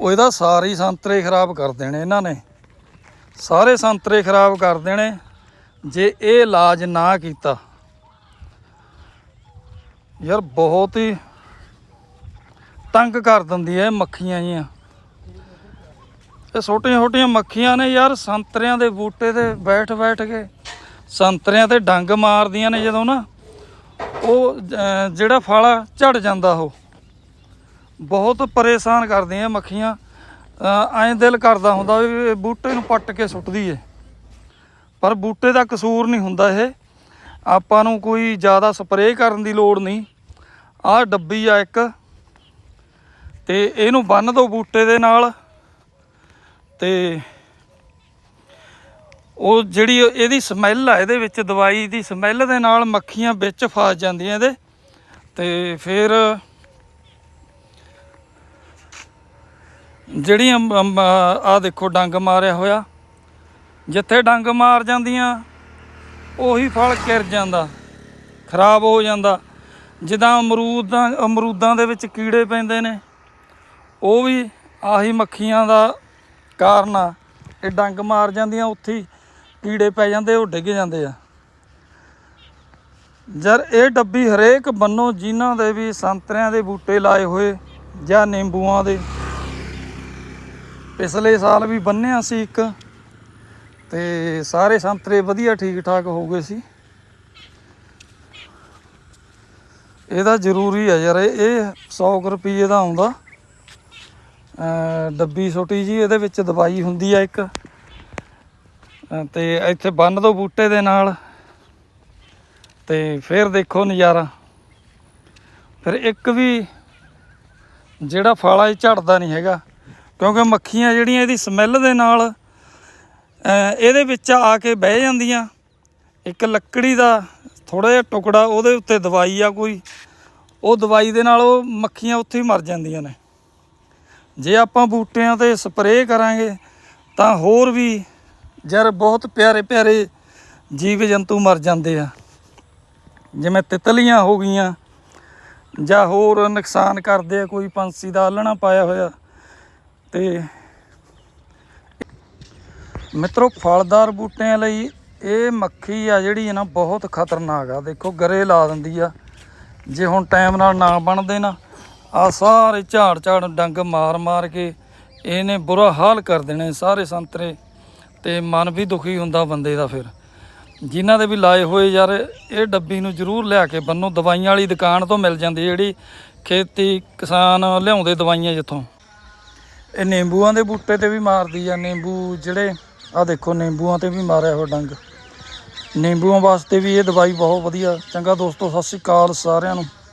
ਉਹ ਇਹਦਾ ਸਾਰੇ ਸੰਤਰੇ ਖਰਾਬ ਕਰ ਦੇਣੇ ਇਹਨਾਂ ਨੇ। ਸਾਰੇ ਸੰਤਰੇ ਖਰਾਬ ਕਰ ਦੇਣੇ ਜੇ ਇਹ ਇਲਾਜ ਨਾ ਕੀਤਾ। ਯਾਰ ਬਹੁਤ ਹੀ ਤੰਗ ਕਰ ਦਿੰਦੀ ਐ ਇਹ ਮੱਖੀਆਂ ਜੀਆਂ। ਇਹ ਛੋਟੀਆਂ ਛੋਟੀਆਂ ਮੱਖੀਆਂ ਨੇ ਯਾਰ ਸੰਤਰਿਆਂ ਦੇ ਬੂਟੇ ਤੇ ਬੈਠ ਬੈਠ ਕੇ ਸੰਤਰਿਆਂ ਤੇ ਡੰਗ ਮਾਰਦੀਆਂ ਨੇ ਜਦੋਂ ਨਾ ਉਹ ਜਿਹੜਾ ਫਲ ਆ, ਝੜ ਜਾਂਦਾ ਉਹ। ਬਹੁਤ ਪਰੇਸ਼ਾਨ ਕਰਦੀਆਂ ਮੱਖੀਆਂ। ਐਂ ਦਿਲ ਕਰਦਾ ਹੁੰਦਾ ਵੀ ਬੂਟੇ ਨੂੰ ਪੱਟ ਕੇ ਸੁੱਟਦੀ ਦਈਏ ਪਰ ਬੂਟੇ ਦਾ ਕਸੂਰ ਨਹੀਂ ਹੁੰਦਾ ਇਹ। ਆਪਾਂ ਨੂੰ ਕੋਈ ਜ਼ਿਆਦਾ ਸਪਰੇਅ ਕਰਨ ਦੀ ਲੋੜ ਨਹੀਂ। ਆਹ ਡੱਬੀ ਆ ਇੱਕ। ਤੇ ਇਹਨੂੰ ਬੰਨ ਦਿਓ ਬੂਟੇ ਦੇ ਨਾਲ। ਤੇ ਉਹ ਜਿਹੜੀ ਇਹਦੀ ਸਮੈਲ ਆ ਇਹਦੇ ਵਿੱਚ, ਦਵਾਈ ਦੀ ਸਮੈਲ ਦੇ ਨਾਲ ਮੱਖੀਆਂ ਵਿੱਚ ਫਸ ਜਾਂਦੀਆਂ ਇਹਦੇ। ਤੇ ਫਿਰ ਜਿਹੜੀਆਂ ਆ ਦੇਖੋ ਡੰਗ ਮਾਰਿਆ ਹੋਇਆ। ਜਿੱਥੇ ਡੰਗ ਮਾਰ ਜਾਂਦੀਆਂ, ਉਹੀ ਫਲ ਕਿਰ ਜਾਂਦਾ, ਖਰਾਬ ਹੋ ਜਾਂਦਾ। ਜਿੱਦਾਂ ਅਮਰੂਦਾਂ ਅਮਰੂਦਾਂ ਦੇ ਵਿੱਚ ਕੀੜੇ ਪੈਂਦੇ ਨੇ, ਉਹ ਵੀ ਆਹੀ ਮੱਖੀਆਂ ਦਾ ਕਾਰਨ ਆ। ਇਹ ਡੰਗ ਮਾਰ ਜਾਂਦੀਆਂ, ਉੱਥੇ ਹੀ ਕੀੜੇ ਪੈ ਜਾਂਦੇ, ਉਹ ਡਿੱਗ ਜਾਂਦੇ ਆ। ਜਰ ਇਹ ਡੱਬੀ ਹਰੇਕ ਬੰਨੋ, ਜਿਨ੍ਹਾਂ ਦੇ ਵੀ ਸੰਤਰਿਆਂ ਦੇ ਬੂਟੇ ਲਾਏ ਹੋਏ ਜਾਂ ਨਿੰਬੂਆਂ ਦੇ ਪਿਛਲੇ ਸਾਲ ਵੀ ਬੰਨਿਆ ਸੀ ਇੱਕ ਤੇ ਸਾਰੇ ਸੰਤਰੇ ਵਧੀਆ ਠੀਕ ਠਾਕ ਹੋ ਗਏ ਸੀ। ਇਹਦਾ ਜ਼ਰੂਰੀ ਆ ਯਾਰ, ਇਹ ਇਹ 100 ਕੁ ਰੁਪਏ ਦਾ ਆਉਂਦਾ। ਡੱਬੀ ਛੋਟੀ ਜੀ ਇਹਦੇ ਵਿੱਚ ਦਵਾਈ ਹੁੰਦੀ ਆ ਇੱਕ। ਅਮ ਤੇ ਇੱਥੇ ਬੰਨ ਦੋ ਬੂਟੇ ਦੇ ਨਾਲ। ਤੇ ਫਿਰ ਦੇਖੋ ਨਜ਼ਾਰਾ। ਫਿਰ ਇੱਕ ਵੀ ਜਿਹੜਾ ਫਲ ਆ ਝੜਦਾ ਨਹੀਂ ਹੈਗਾ। ਕਿਉਂਕਿ ਮੱਖੀਆਂ ਜਿਹੜੀਆਂ ਇਹਦੀ ਸਮੈਲ ਦੇ ਨਾਲ ਇਹਦੇ ਵਿੱਚ ਆ ਕੇ ਬਹਿ ਜਾਂਦੀਆਂ। ਇੱਕ ਲੱਕੜੀ ਦਾ ਥੋੜਾ ਜਿਹਾ ਟੁਕੜਾ ਉਹਦੇ ਉੱਤੇ ਦਵਾਈ ਆ ਕੋਈ, ਉਹ ਦਵਾਈ ਦੇ ਨਾਲ ਉਹ ਮੱਖੀਆਂ ਉੱਥੇ ਹੀ ਮਰ ਜਾਂਦੀਆਂ ਨੇ। ਜੇ ਆਪਾਂ ਬੂਟਿਆਂ ਤੇ ਸਪਰੇਅ ਕਰਾਂਗੇ, ਤਾਂ ਹੋਰ ਵੀ ਜਰ ਬਹੁਤ ਪਿਆਰੇ ਪਿਆਰੇ ਜੀਵ ਜੰਤੂ ਮਰ ਜਾਂਦੇ ਆ। ਜਿਵੇਂ ਤਿਤਲੀਆਂ ਹੋ ਗਈਆਂ, ਜਾਂ ਹੋਰ ਨੁਕਸਾਨ ਕਰਦੇ ਆ, ਕੋਈ ਪੰਛੀ ਦਾ ਆਲਣਾ ਪਾਇਆ ਹੋਇਆ। ਤੇ ਮਿੱਤਰੋ ਫਲਦਾਰ ਬੂਟਿਆਂ ਲਈ ਇਹ ਮੱਖੀ ਆ ਜਿਹੜੀ ਹੈ ਨਾ ਬਹੁਤ ਖਤਰਨਾਕ ਆ। ਦੇਖੋ ਗਰੇ ਲਾ ਦਿੰਦੀ ਆ। ਜੇ ਹੁਣ ਟਾਈਮ ਨਾਲ ਨਾ ਬਣਦੇ ਨਾ ਆ ਸਾਰੇ ਝਾੜ ਝਾੜ ਡੰਗ ਮਾਰ ਮਾਰ ਕੇ ਇਹਨੇ ਬੁਰਾ ਹਾਲ ਕਰ ਦੇਣੇ ਸਾਰੇ ਸੰਤਰੇ ਤੇ ਮਨ ਵੀ ਦੁਖੀ ਹੁੰਦਾ ਬੰਦੇ ਦਾ ਫਿਰ। ਜਿਨ੍ਹਾਂ ਦੇ ਵੀ ਲਾਏ ਹੋਏ ਯਾਰ, ਇਹ ਡੱਬੀ ਨੂੰ ਜ਼ਰੂਰ ਲਿਆ ਕੇ ਬੰਨੋ। ਦਵਾਈਆਂ ਵਾਲੀ ਦੁਕਾਨ ਤੋਂ ਮਿਲ ਜਾਂਦੀ ਜਿਹੜੀ ਖੇਤੀ ਕਿਸਾਨ ਲਿਆਉਂਦੇ ਦਵਾਈਆਂ ਜਿੱਥੋਂ। ਇਹ ਨਿੰਬੂਆਂ ਦੇ ਬੂਟੇ ਤੇ ਵੀ ਮਾਰਦੀ ਆ, ਨਿੰਬੂ ਜਿਹੜੇ ਆ ਦੇਖੋ, ਨਿੰਬੂਆਂ ਤੇ ਵੀ ਮਾਰਿਆ ਹੋਇਆ ਡੰਗ। ਨਿੰਬੂਆਂ ਵਾਸਤੇ ਵੀ ਇਹ ਦਵਾਈ ਬਹੁਤ ਵਧੀਆ। ਚੰਗਾ ਦੋਸਤੋ, ਸਤਿ ਸ਼੍ਰੀ ਅਕਾਲ ਸਾਰਿਆਂ ਨੂੰ।